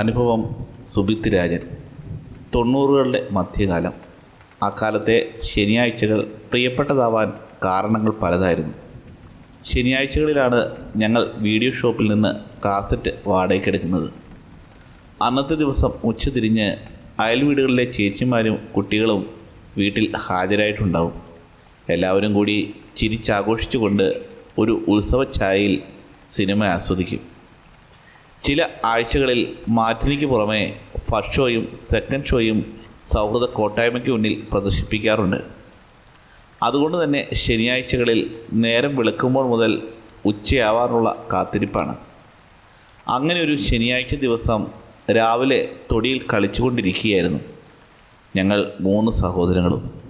അനുഭവം സുബിത്ത് രാജൻ. തൊണ്ണൂറുകളുടെ മധ്യകാലം. അക്കാലത്തെ ശനിയാഴ്ചകൾ പ്രിയപ്പെട്ടതാവാൻ കാരണങ്ങൾ പലതായിരുന്നു. ശനിയാഴ്ചകളിലാണ് ഞങ്ങൾ വീഡിയോ ഷോപ്പിൽ നിന്ന് കാസറ്റ് വാടകയ്ക്കെടുക്കുന്നത് അന്നത്തെ ദിവസം ഉച്ചതിരിഞ്ഞ് അയൽവീടുകളിലെ ചേച്ചിമാരും കുട്ടികളും വീട്ടിൽ ഹാജരായിട്ടുണ്ടാവും. എല്ലാവരും കൂടി ചിരിച്ചാഘോഷിച്ചുകൊണ്ട് ഒരു ഉത്സവ ചായയിൽ സിനിമ ആസ്വദിക്കും. ചില ആഴ്ചകളിൽ മാറ്റിനിക്ക് പുറമെ ഫസ്റ്റ് ഷോയും സെക്കൻഡ് ഷോയും സൗഹൃദ കോട്ടായ്മയ്ക്ക് മുന്നിൽ പ്രദർശിപ്പിക്കാറുണ്ട്. അതുകൊണ്ട് തന്നെ ശനിയാഴ്ചകളിൽ നേരം വെളുക്കുമ്പോൾ മുതൽ ഉച്ചയാവാറുള്ള കാത്തിരിപ്പാണ്. അങ്ങനെ ഒരു ശനിയാഴ്ച ദിവസം രാവിലെ തൊടിയിൽ കളിച്ചുകൊണ്ടിരിക്കുകയായിരുന്നു ഞങ്ങൾ മൂന്ന് സഹോദരങ്ങളും.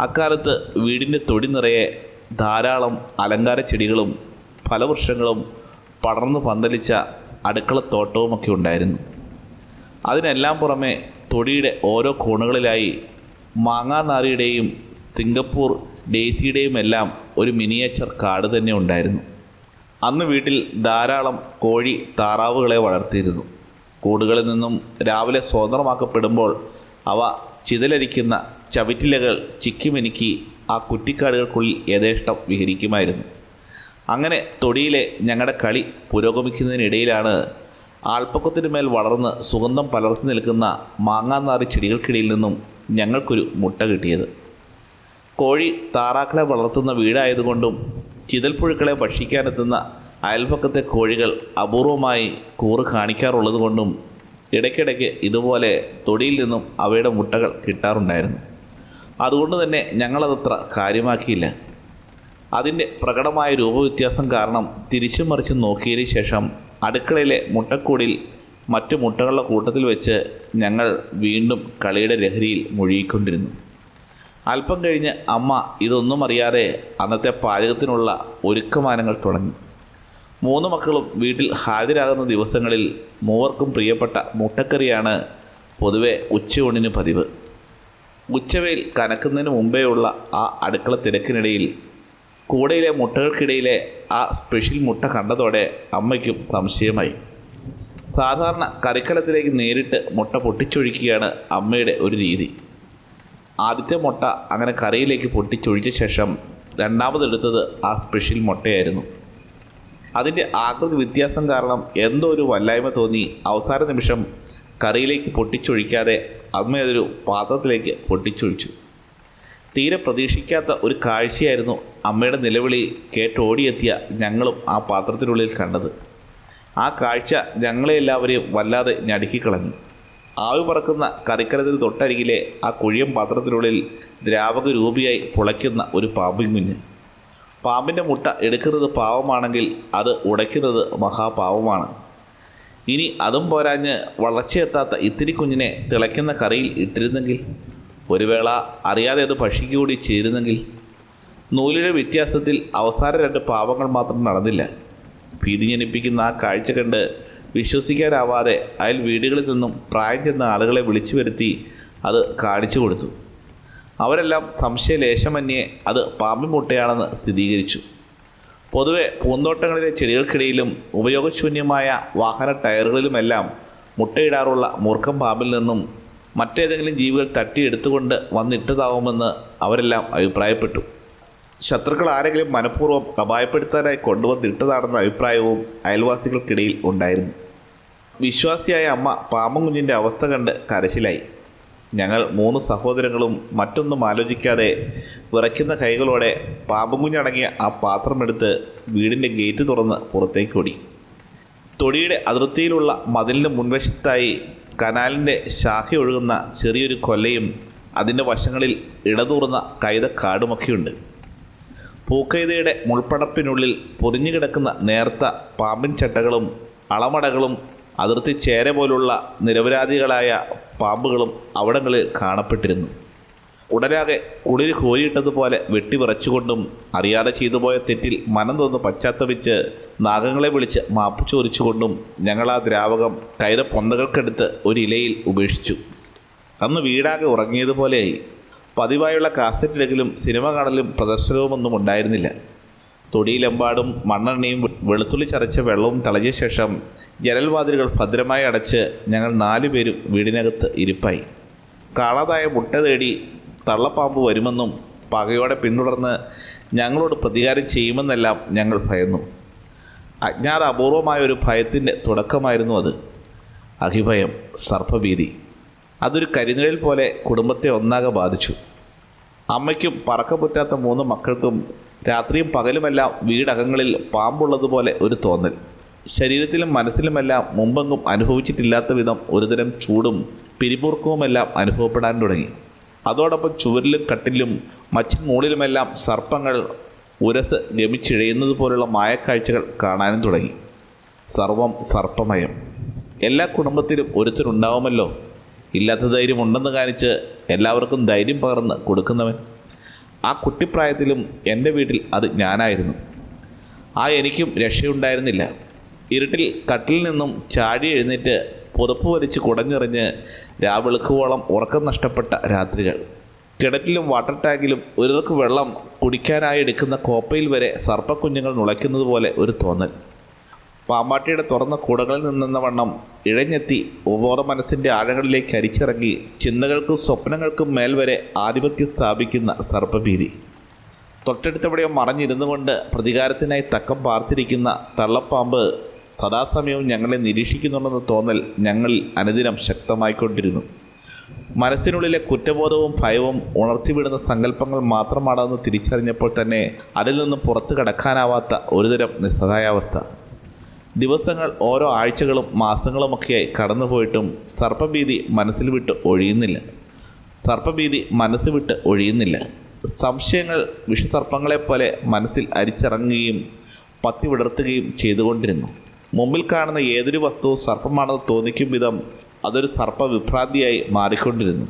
അക്കാലത്ത് വീടിന്റെ തൊടി നിറയെ ധാരാളം അലങ്കാര ചെടികളും ഫലവൃക്ഷങ്ങളും പടർന്നു പന്തലിച്ച അടുക്കളത്തോട്ടവുമൊക്കെ ഉണ്ടായിരുന്നു. അതിനെല്ലാം പുറമെ തൊടിയുടെ ഓരോ കോണുകളിലായി മാങ്ങാനാറിയുടെയും സിംഗപ്പൂർ ഡേസിയുടെയും എല്ലാം ഒരു മിനിയേച്ചർ കാട് തന്നെ ഉണ്ടായിരുന്നു. അന്ന് വീട്ടിൽ ധാരാളം കോഴി താറാവുകളെ വളർത്തിയിരുന്നു. കൂടുകളിൽ നിന്നും രാവിലെ സ്വതന്ത്രമാക്കപ്പെടുമ്പോൾ അവ ചിതലരിക്കുന്ന ചവിറ്റിലകൾ ചിക്കിമിനുക്കി ആ കുറ്റിക്കാടുകൾക്കുള്ളിൽ യഥേഷ്ടം വിഹരിക്കുമായിരുന്നു. അങ്ങനെ തൊടിയിലെ ഞങ്ങളുടെ കളി പുരോഗമിക്കുന്നതിനിടയിലാണ് ആൽപ്പക്കത്തിന് മേൽ വളർന്ന് സുഗന്ധം പലർത്തി നിൽക്കുന്ന മാങ്ങാനാറി ചെടികൾക്കിടയിൽ നിന്നും ഞങ്ങൾക്കൊരു മുട്ട കിട്ടിയത്. കോഴി താറാക്കളെ വളർത്തുന്ന വീടായതുകൊണ്ടും ചിതൽപ്പുഴുക്കളെ ഭക്ഷിക്കാനെത്തുന്ന അയൽപക്കത്തെ കോഴികൾ അപൂർവമായി കൂറ് കാണിക്കാറുള്ളത് കൊണ്ടും ഇടയ്ക്കിടയ്ക്ക് ഇതുപോലെ തൊടിയിൽ നിന്നും അവയുടെ മുട്ടകൾ കിട്ടാറുണ്ടായിരുന്നു. അതുകൊണ്ട് തന്നെ ഞങ്ങളതത്ര കാര്യമാക്കിയില്ല. അതിന്റെ പ്രകടമായ രൂപവ്യത്യാസം കാരണം തിരിച്ചു മറിച്ച് നോക്കിയതിന് ശേഷം അടുക്കളയിലെ മുട്ടക്കൂടിൽ മറ്റു മുട്ടകളുടെ കൂട്ടത്തിൽ വെച്ച് ഞങ്ങൾ വീണ്ടും കളിയുടെ ലഹരിയിൽ മുഴുകിക്കൊണ്ടിരുന്നു. അല്പം കഴിഞ്ഞ് അമ്മ ഇതൊന്നും അറിയാതെ അന്നത്തെ പാചകത്തിനുള്ള ഒരുക്കമാനങ്ങൾ തുടങ്ങി. മൂന്ന് മക്കളും വീട്ടിൽ ഹാജരാകുന്ന ദിവസങ്ങളിൽ മൂവർക്കും പ്രിയപ്പെട്ട മുട്ടക്കറിയാണ് പൊതുവെ ഉച്ചയൂണിന് പതിവ്. ഉച്ചവയിൽ കനക്കുന്നതിന് മുമ്പേയുള്ള ആ അടുക്കള തിരക്കിനിടയിൽ കൂടയിലെ മുട്ടകൾക്കിടയിലെ ആ സ്പെഷ്യൽ മുട്ട കണ്ടതോടെ അമ്മയ്ക്കും സംശയമായി. സാധാരണ കറിക്കലത്തിലേക്ക് നേരിട്ട് മുട്ട പൊട്ടിച്ചൊഴിക്കുകയാണ് അമ്മയുടെ ഒരു രീതി. ആദ്യത്തെ മുട്ട അങ്ങനെ കറിയിലേക്ക് പൊട്ടിച്ചൊഴിച്ച ശേഷം രണ്ടാമതെടുത്തത് ആ സ്പെഷ്യൽ മുട്ടയായിരുന്നു. അതിന്റെ ആകൃതി വ്യത്യാസം കാരണം എന്തോ ഒരു വല്ലായ്മ തോന്നി അവസാന നിമിഷം കറിയിലേക്ക് പൊട്ടിച്ചൊഴിക്കാതെ അമ്മ അതൊരു പാത്രത്തിലേക്ക് പൊട്ടിച്ചൊഴിച്ചു. തീരെ പ്രതീക്ഷിക്കാത്ത ഒരു കാഴ്ചയായിരുന്നു അമ്മയുടെ നിലവിളി കേട്ടോടിയെത്തിയ ഞങ്ങളും ആ പാത്രത്തിനുള്ളിൽ കണ്ടത്. ആ കാഴ്ച ഞങ്ങളെ എല്ലാവരെയും വല്ലാതെ ഞടുക്കിക്കളഞ്ഞു ആവി പറക്കുന്ന കറിക്കരത്തിന് തൊട്ടരികിലെ ആ കുഴിയം പാത്രത്തിനുള്ളിൽ ദ്രാവക രൂപിയായി പുളയ്ക്കുന്ന ഒരു പാമ്പിൻ കുഞ്ഞ് പാമ്പിന്റെ മുട്ട എടുക്കുന്നത് പാവമാണെങ്കിൽ അത് ഉടയ്ക്കുന്നത് മഹാപാവമാണ്. ഇനി അതും പോരാഞ്ഞ് വളർച്ചയെത്താത്ത ഇത്തിരി കുഞ്ഞിനെ തിളയ്ക്കുന്ന കറിയിൽ ഇട്ടിരുന്നെങ്കിൽ ഒരു വേള അറിയാതെ അത് പക്ഷിക്ക് കൂടി ചേരുന്നെങ്കിൽ നൂലിലെ വ്യത്യാസത്തിൽ അവസാന രണ്ട് പാവങ്ങൾ മാത്രം നടന്നില്ല. ഭീതി ജനിപ്പിക്കുന്ന ആ കാഴ്ച കണ്ട് വിശ്വസിക്കാനാവാതെ അയൽ വീടുകളിൽ നിന്നും പ്രായം ചെന്ന ആളുകളെ വിളിച്ചു വരുത്തി അത് കാണിച്ചു കൊടുത്തു. അവരെല്ലാം സംശയലേശമന്യേ അത് പാമ്പിമുട്ടയാണെന്ന് സ്ഥിരീകരിച്ചു. പൊതുവെ പൂന്തോട്ടങ്ങളിലെ ചെടികൾക്കിടയിലും ഉപയോഗശൂന്യമായ വാഹന ടയറുകളിലുമെല്ലാം മുട്ടയിടാറുള്ള മൂർഖം പാമ്പിൽ നിന്നും മറ്റേതെങ്കിലും ജീവികൾ തട്ടിയെടുത്തുകൊണ്ട് വന്നിട്ടതാവുമെന്ന് അവരെല്ലാം അഭിപ്രായപ്പെട്ടു. ശത്രുക്കൾ ആരെങ്കിലും മനഃപൂർവം അപായപ്പെടുത്താനായി കൊണ്ടുവന്നിട്ടതാണെന്ന അഭിപ്രായവും അയൽവാസികൾക്കിടയിൽ ഉണ്ടായിരുന്നു. വിശ്വാസിയായ അമ്മ പാമ്പും കുഞ്ഞിന്റെ അവസ്ഥ കണ്ട് കരച്ചിലായി. ഞങ്ങൾ മൂന്ന് സഹോദരങ്ങളും മറ്റൊന്നും ആലോചിക്കാതെ വിറയ്ക്കുന്ന കൈകളോടെ പാമ്പും കുഞ്ഞടങ്ങിയ ആ പാത്രമെടുത്ത് വീടിന്റെ ഗേറ്റ് തുറന്ന് പുറത്തേക്ക് ഓടി. തൊടിയുടെ അതിർത്തിയിലുള്ള മതിലിന്റെ മുൻവശത്തായി കനാലിന്റെ ശാഖ ഒഴുകുന്ന ചെറിയൊരു കൊല്ലയും അതിന്റെ വശങ്ങളിൽ ഇടതൂർന്ന കൈതക്കാടുമൊക്കെയുണ്ട്. പൂക്കൈതയുടെ മുൾപ്പടപ്പിനുള്ളിൽ പൊതിഞ്ഞു കിടക്കുന്ന നേർത്ത പാമ്പിൻ ചട്ടകളും അളമടകളും അതിർത്തി ചേര പോലുള്ള നിരപരാധികളായ പാമ്പുകളും അവിടങ്ങളിൽ കാണപ്പെട്ടിരുന്നു. ഉടനാകെ കുളിര് കോരിയിട്ടതുപോലെ വെട്ടിവിറച്ചുകൊണ്ടും അറിയാതെ ചെയ്തു പോയ തെറ്റിൽ മനം തോന്ന് പശ്ചാത്തപിച്ച് നാഗങ്ങളെ വിളിച്ച് മാപ്പ് ചോദിച്ചുകൊണ്ടും ഞങ്ങൾ ആ ദ്രാവകം കൈര പൊന്തകൾക്കെടുത്ത് ഒരു ഇലയിൽ ഉപേക്ഷിച്ചു. അന്ന് വീടാകെ ഉറങ്ങിയതുപോലെയായി. പതിവായുള്ള കാസറ്റിലെങ്കിലും സിനിമ കാണലും പ്രദർശനവുമൊന്നും ഉണ്ടായിരുന്നില്ല. തൊടിയിലെമ്പാടും മണ്ണെണ്ണയും വെളുത്തുള്ളി ചതച്ച വെള്ളവും തളഞ്ഞ ശേഷം ജനൽവാതിലുകൾ ഭദ്രമായി അടച്ച് ഞങ്ങൾ നാലുപേരും വീടിനകത്ത് ഇരിപ്പായി. കാണാതായ മുട്ട തേടി തള്ളപ്പാമ്പ് വരുമെന്നും പകയോടെ പിന്തുടർന്ന് ഞങ്ങളോട് പ്രതികാരം ചെയ്യുമെന്നെല്ലാം ഞങ്ങൾ ഭയന്നു. അജ്ഞാത അപൂർവമായ ഒരു ഭയത്തിന്റെ തുടക്കമായിരുന്നു അത്. അഹിഭയം സർപ്പഭീതി. അതൊരു കരിനിഴൽ പോലെ കുടുംബത്തെ ഒന്നാകെ ബാധിച്ചു. അമ്മയ്ക്കും പറക്കപ്പറ്റാത്ത മൂന്ന് മക്കൾക്കും രാത്രിയും പകലുമെല്ലാം വീടകങ്ങളിൽ പാമ്പുള്ളതുപോലെ ഒരു തോന്നൽ. ശരീരത്തിലും മനസ്സിലുമെല്ലാം മുമ്പെങ്ങും അനുഭവിച്ചിട്ടില്ലാത്ത വിധം ഒരുതരം ചൂടും പിരിമുറുക്കവുമെല്ലാം അനുഭവപ്പെടാൻ തുടങ്ങി. അതോടൊപ്പം ചുവരിലും കട്ടിലും മച്ചിൻ മുകളിലുമെല്ലാം സർപ്പങ്ങൾ ഉരസ് ഗമിച്ചിഴയുന്നത് പോലുള്ള മായക്കാഴ്ചകൾ കാണാനും തുടങ്ങി. സർവം സർപ്പമയം. എല്ലാ കുടുംബത്തിലും ഒരുത്തരുണ്ടാവുമല്ലോ. ഇല്ലാത്ത ധൈര്യം ഉണ്ടെന്ന് കാണിച്ച് എല്ലാവർക്കും ധൈര്യം പകർന്ന് കൊടുക്കുന്നവൻ. ആ കുട്ടിപ്രായത്തിലും എന്റെ വീട്ടിൽ അത് ഞാനായിരുന്നു. ആ എനിക്കും രക്ഷയുണ്ടായിരുന്നില്ല. ഇരുട്ടിൽ കട്ടിൽ നിന്നും ചാടി എഴുന്നേറ്റ് പുതപ്പ് വലിച്ച് കുടഞ്ഞെറിഞ്ഞ് രാവിളക്കുവോളം ഉറക്കം നഷ്ടപ്പെട്ട രാത്രികൾ. കിണറ്റിലും വാട്ടർ ടാങ്കിലും ഒരിടക്ക് വെള്ളം കുടിക്കാനായി എടുക്കുന്ന കോപ്പയിൽ വരെ സർപ്പക്കുഞ്ഞുങ്ങൾ നുളയ്ക്കുന്നത് പോലെ ഒരു തോന്നൽ. പാമ്പാട്ടിയുടെ തുറന്ന കൂടകളിൽ നിന്നെന്ന വണ്ണം ഇഴഞ്ഞെത്തി ഉപബോധ മനസ്സിന്റെ ആഴങ്ങളിലേക്ക് അരിച്ചിറങ്ങി ചിന്തകൾക്കും സ്വപ്നങ്ങൾക്കും മേൽ വരെ ആധിപത്യം സ്ഥാപിക്കുന്ന സർപ്പഭീതി. തൊട്ടടുത്തവിടെയോ മറഞ്ഞിരുന്നു കൊണ്ട് പ്രതികാരത്തിനായി തക്കം പാർത്തിരിക്കുന്ന തള്ളപ്പാമ്പ് സദാസമയവും ഞങ്ങളെ നിരീക്ഷിക്കുന്നുണ്ടെന്ന് തോന്നൽ ഞങ്ങളിൽ അനുദിനം ശക്തമായിക്കൊണ്ടിരുന്നു. മനസ്സിനുള്ളിലെ കുറ്റബോധവും ഭയവും ഉണർത്തിവിടുന്ന സങ്കല്പങ്ങൾ മാത്രമാണെന്ന് തിരിച്ചറിഞ്ഞപ്പോൾ തന്നെ അതിൽ നിന്ന് പുറത്തു കടക്കാനാവാത്ത ഒരുതരം നിസ്സഹായാവസ്ഥ. ദിവസങ്ങൾ ഓരോ ആഴ്ചകളും മാസങ്ങളുമൊക്കെയായി കടന്നുപോയിട്ടും സർപ്പഭീതി മനസ്സിൽ വിട്ട് ഒഴിയുന്നില്ല. സർപ്പഭീതി മനസ്സ് വിട്ട് ഒഴിയുന്നില്ല. സംശയങ്ങൾ വിഷസർപ്പങ്ങളെപ്പോലെ മനസ്സിൽ അരിച്ചിറങ്ങുകയും പത്തി വിടർത്തുകയും ചെയ്തുകൊണ്ടിരുന്നു. മുമ്പിൽ കാണുന്ന ഏതൊരു വസ്തുവും സർപ്പമാണെന്ന് തോന്നിക്കും വിധം അതൊരു സർപ്പവിഭ്രാന്തിയായി മാറിക്കൊണ്ടിരുന്നു.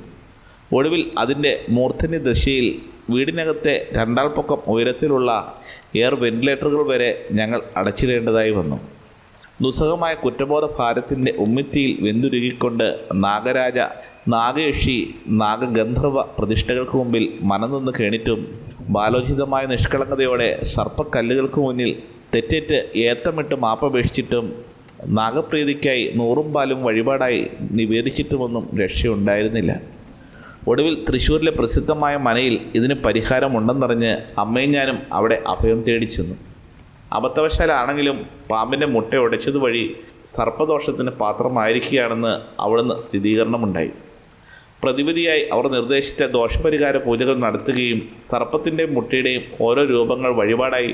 ഒടുവിൽ അതിന്റെ മൂർധന്യ ദശയിൽ വീടിനകത്തെ രണ്ടാൾ പൊക്കം ഉയരത്തിലുള്ള എയർ വെന്റിലേറ്ററുകൾ വരെ ഞങ്ങൾ അടച്ചിടേണ്ടതായി വന്നു. ദുസ്സഹമായ കുറ്റബോധ ഭാരത്തിന്റെ ഉമ്മിത്തിയിൽ വെന്തുരുകിക്കൊണ്ട് നാഗരാജ നാഗയക്ഷി നാഗഗന്ധർവ പ്രതിഷ്ഠകൾക്ക് മുമ്പിൽ മനം നിന്ന് കേണിറ്റും ബാലോചിതമായ നിഷ്കളങ്കതയോടെ സർപ്പക്കല്ലുകൾക്ക് മുന്നിൽ തെറ്റേറ്റ് ഏത്തമിട്ട് മാപ്പപേക്ഷിച്ചിട്ടും നാഗപ്രീതിക്കായി നൂറും പാലും വഴിപാടായി നിവേദിച്ചിട്ടുമൊന്നും രക്ഷയുണ്ടായിരുന്നില്ല. ഒടുവിൽ തൃശ്ശൂരിലെ പ്രസിദ്ധമായ മനയിൽ ഇതിന് പരിഹാരമുണ്ടെന്നറിഞ്ഞ് അമ്മയും ഞാനും അവിടെ അഭയം തേടി ചെന്നു. അബദ്ധവശാലാണെങ്കിലും പാമ്പിന്റെ മുട്ട ഉടച്ചതുവഴി സർപ്പദോഷത്തിന് പാത്രമായിരിക്കുകയാണെന്ന് അവിടുന്ന് സ്ഥിരീകരണമുണ്ടായി. പ്രതിവിധിയായി അവർ നിർദ്ദേശിച്ച ദോഷപരിഹാര പൂജകൾ നടത്തുകയും സർപ്പത്തിന്റെയും മുട്ടയുടെയും ഓരോ രൂപങ്ങൾ വഴിപാടായി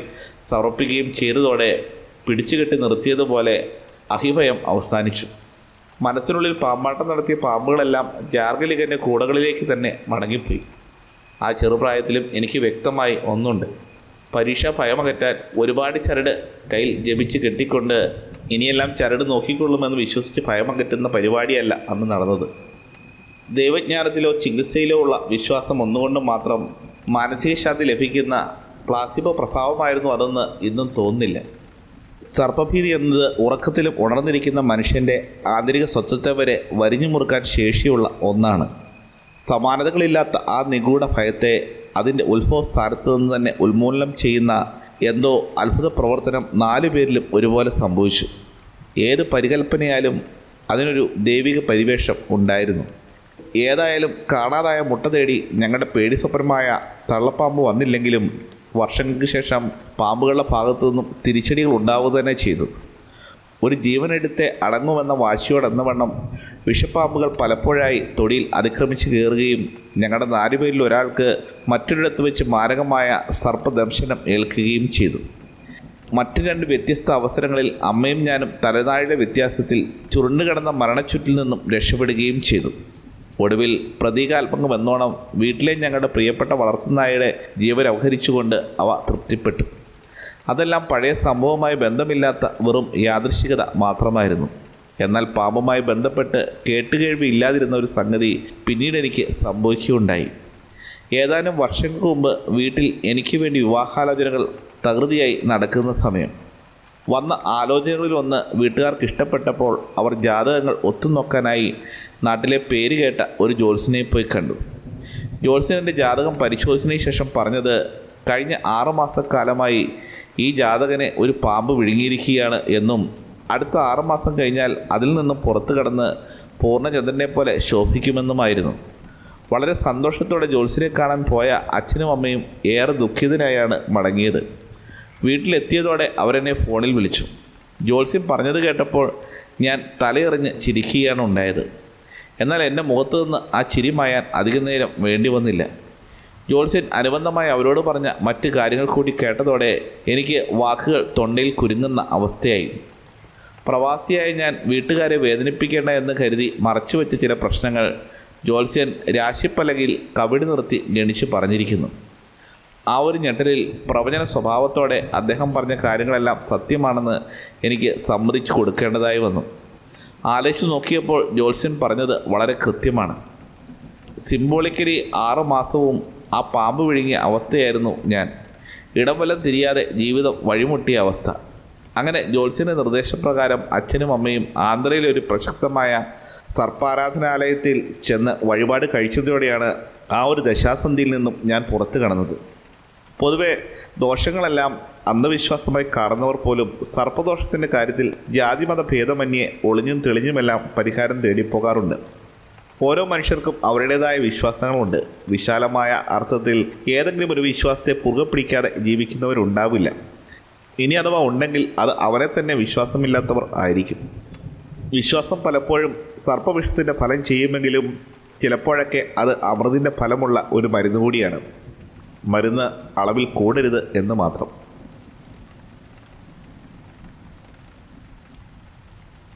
സമർപ്പിക്കുകയും ചെയ്തതോടെ പിടിച്ചുകെട്ടി നിർത്തിയതുപോലെ അഹിഭയം അവസാനിച്ചു. മനസ്സിനുള്ളിൽ പാമ്പാട്ടം നടത്തിയ പാമ്പുകളെല്ലാം ജാർഗലികന്റെ കൂടകളിലേക്ക് തന്നെ മടങ്ങിപ്പോയി. ആ ചെറുപ്രായത്തിലും എനിക്ക് വ്യക്തമായി ഒന്നുണ്ട്. പരീക്ഷ ഭയമകറ്റാൻ ഒരുപാട് ചരട് കയ്യിൽ ജപിച്ച് കെട്ടിക്കൊണ്ട് ഇനിയെല്ലാം ചരട് നോക്കിക്കൊള്ളുമെന്ന് വിശ്വസിച്ച് ഭയമകറ്റുന്ന പരിപാടിയല്ല അന്ന് നടന്നത്. ദൈവജ്ഞാനത്തിലോ ചികിത്സയിലോ ഉള്ള വിശ്വാസം ഒന്നുകൊണ്ട് മാത്രം മാനസിക ശാന്തി ലഭിക്കുന്ന പ്ലാസിബോ പ്രഭാവമായിരുന്നു അതെന്ന് ഇന്നും തോന്നുന്നില്ല. സർപ്പഭീതി എന്നത് ഉറക്കത്തിലും ഉണർന്നിരിക്കുന്ന മനുഷ്യന്റെ ആന്തരിക സ്വത്വത്തെ വരെ വരിഞ്ഞു മുറുക്കാൻ ശേഷിയുള്ള ഒന്നാണ്. സമാനതകളില്ലാത്ത ആ നിഗൂഢ ഭയത്തെ അതിന്റെ ഉത്ഭവ സ്ഥാനത്ത് നിന്ന് തന്നെ ഉന്മൂലനം ചെയ്യുന്ന എന്തോ അത്ഭുത പ്രവർത്തനം നാലു പേരിലും ഒരുപോലെ സംഭവിച്ചു. ഏത് പരികല്പനയാലും അതിനൊരു ദൈവിക പരിവേഷം ഉണ്ടായിരുന്നു. ഏതായാലും കാണാതായ മുട്ട തേടി ഞങ്ങളുടെ പേടി സ്വപ്നമായ തള്ളപ്പാമ്പ് വന്നില്ലെങ്കിലും വർഷങ്ങൾക്ക് ശേഷം പാമ്പുകളുടെ ഭാഗത്തു നിന്നും തിരിച്ചടികൾ ഉണ്ടാവുക തന്നെ ചെയ്തു. ഒരു ജീവനെടുത്തെ അടങ്ങുമെന്ന വാശിയോടെന്ന വണ്ണം വിഷപ്പാമ്പുകൾ പലപ്പോഴായി തൊടിയിൽ അതിക്രമിച്ച് കയറുകയും ഞങ്ങളുടെ നാലുപേരിൽ ഒരാൾക്ക് മറ്റൊരിടത്ത് വെച്ച് മാരകമായ സർപ്പദംശനം ഏൽക്കുകയും ചെയ്തു. മറ്റു രണ്ട് വ്യത്യസ്ത അവസരങ്ങളിൽ അമ്മയും ഞാനും തലനാഴിയുടെ വ്യത്യാസത്തിൽ ചുരുണ്ടുകിടന്ന മരണച്ചുറ്റിൽ നിന്നും രക്ഷപ്പെടുകയും ചെയ്തു. ഒടുവിൽ പ്രതീകാത്മകം എന്നോണം വീട്ടിലെ ഞങ്ങളുടെ പ്രിയപ്പെട്ട വളർത്തുനായയുടെ ജീവൻ അവഹരിച്ചുകൊണ്ട് അവ തൃപ്തിപ്പെട്ടു. അതെല്ലാം പഴയ സംഭവവുമായി ബന്ധമില്ലാത്ത വെറും യാദൃശികത മാത്രമായിരുന്നു. എന്നാൽ പാപമായി ബന്ധപ്പെട്ട് കേട്ടുകേഴ്വി ഇല്ലാതിരുന്ന ഒരു സംഗതി പിന്നീട് എനിക്ക് സംഭവിക്കുകയുണ്ടായി. ഏതാനും വർഷങ്ങൾക്ക് മുമ്പ് വീട്ടിൽ എനിക്ക് വേണ്ടി വിവാഹാലോചനകൾ തകൃതിയായി നടക്കുന്ന സമയം. വന്ന ആലോചനകളിൽ ഒന്ന് വീട്ടുകാർക്ക് ഇഷ്ടപ്പെട്ടപ്പോൾ അവർ ജാതകങ്ങൾ ഒത്തുനോക്കാനായി നാട്ടിലെ പേര് കേട്ട ഒരു ജ്യോത്സ്യനെ പോയി കണ്ടു. ജ്യോത്സ്യന്റെ ജാതകം പരിശോധിച്ചതിന് ശേഷം പറഞ്ഞത് കഴിഞ്ഞ ആറുമാസക്കാലമായി ഈ ജാതകനെ ഒരു പാമ്പ് വിഴുങ്ങിയിരിക്കുകയാണ് എന്നും അടുത്ത ആറുമാസം കഴിഞ്ഞാൽ അതിൽ നിന്നും പുറത്തു കടന്ന് പൂർണചന്ദ്രനെ പോലെ ശോഭിക്കുമെന്നുമായിരുന്നു. വളരെ സന്തോഷത്തോടെ ജോത്സ്യനെ കാണാൻ പോയ അച്ഛനും അമ്മയും ഏറെ ദുഃഖിതനായാണ് മടങ്ങിയത്. വീട്ടിലെത്തിയതോടെ അവരെന്നെ ഫോണിൽ വിളിച്ചു. ജോത്സ്യം പറഞ്ഞത് കേട്ടപ്പോൾ ഞാൻ തലയെറിഞ്ഞ് ചിരിക്കുകയാണ് ഉണ്ടായത്. എന്നാൽ എന്റെ മുഖത്തു നിന്ന് ആ ചിരി മായാൻ അധികം നേരം വേണ്ടി വന്നില്ല. ജോത്സ്യൻ അനുബന്ധമായി അവരോട് പറഞ്ഞ മറ്റു കാര്യങ്ങൾ കൂടി കേട്ടതോടെ എനിക്ക് വാക്കുകൾ തൊണ്ടയിൽ കുരുങ്ങുന്ന അവസ്ഥയായി. പ്രവാസിയായ ഞാൻ വീട്ടുകാരെ വേദനിപ്പിക്കേണ്ട എന്ന് കരുതി മറച്ചുവെച്ച ചില പ്രശ്നങ്ങൾ ജോത്സ്യൻ രാശിപ്പലകയിൽ കവിടി നിർത്തി ഗണിച്ച് പറഞ്ഞിരിക്കുന്നു. ആ ഒരു ഞെട്ടലിൽ പ്രവചന സ്വഭാവത്തോടെ അദ്ദേഹം പറഞ്ഞ കാര്യങ്ങളെല്ലാം സത്യമാണെന്ന് എനിക്ക് സമ്മതിച്ചു കൊടുക്കേണ്ടതായി വന്നു. ആലോചിച്ച് നോക്കിയപ്പോൾ ജോത്സ്യൻ പറഞ്ഞത് വളരെ കൃത്യമാണ്. സിംബോളിക്കലി ആറു മാസവും ആ പാമ്പ് വിഴുങ്ങിയ അവസ്ഥയായിരുന്നു ഞാൻ. ഇടവലം തിരിയാതെ ജീവിതം വഴിമുട്ടിയ അവസ്ഥ. അങ്ങനെ ജോത്സ്യന്റെ നിർദ്ദേശപ്രകാരം അച്ഛനും അമ്മയും ആന്ധ്രയിലെ ഒരു പ്രശസ്തമായ സർപ്പാരാധനാലയത്തിൽ ചെന്ന് വഴിപാട് കഴിച്ചതോടെയാണ് ആ ഒരു ദശാസന്ധിയിൽ നിന്നും ഞാൻ പുറത്തു കടന്നത്. പൊതുവെ ദോഷങ്ങളെല്ലാം അന്ധവിശ്വാസമായി കാണുന്നവർ പോലും സർപ്പദോഷത്തിന്റെ കാര്യത്തിൽ ജാതിമത ഭേദമന്യേ ഒളിഞ്ഞും തെളിഞ്ഞുമെല്ലാം പരിഹാരം തേടിപ്പോകാറുണ്ട്. ഓരോ മനുഷ്യർക്കും അവരുടേതായ വിശ്വാസങ്ങളുണ്ട്. വിശാലമായ അർത്ഥത്തിൽ ഏതെങ്കിലും ഒരു വിശ്വാസത്തെ പുറകെ പിടിക്കാതെ ജീവിക്കുന്നവരുണ്ടാവില്ല. ഇനി അഥവാ ഉണ്ടെങ്കിൽ അത് അവരെ തന്നെ വിശ്വാസമില്ലാത്തവർ ആയിരിക്കും. വിശ്വാസം പലപ്പോഴും സർപ്പവിഷത്തിന്റെ ഫലം ചെയ്യുമെങ്കിലും ചിലപ്പോഴൊക്കെ അത് അമൃതിന്റെ ഫലമുള്ള ഒരു മരുന്ന് കൂടിയാണ്. മരുന്ന് അളവിൽ കൂടരുത് എന്ന് മാത്രം.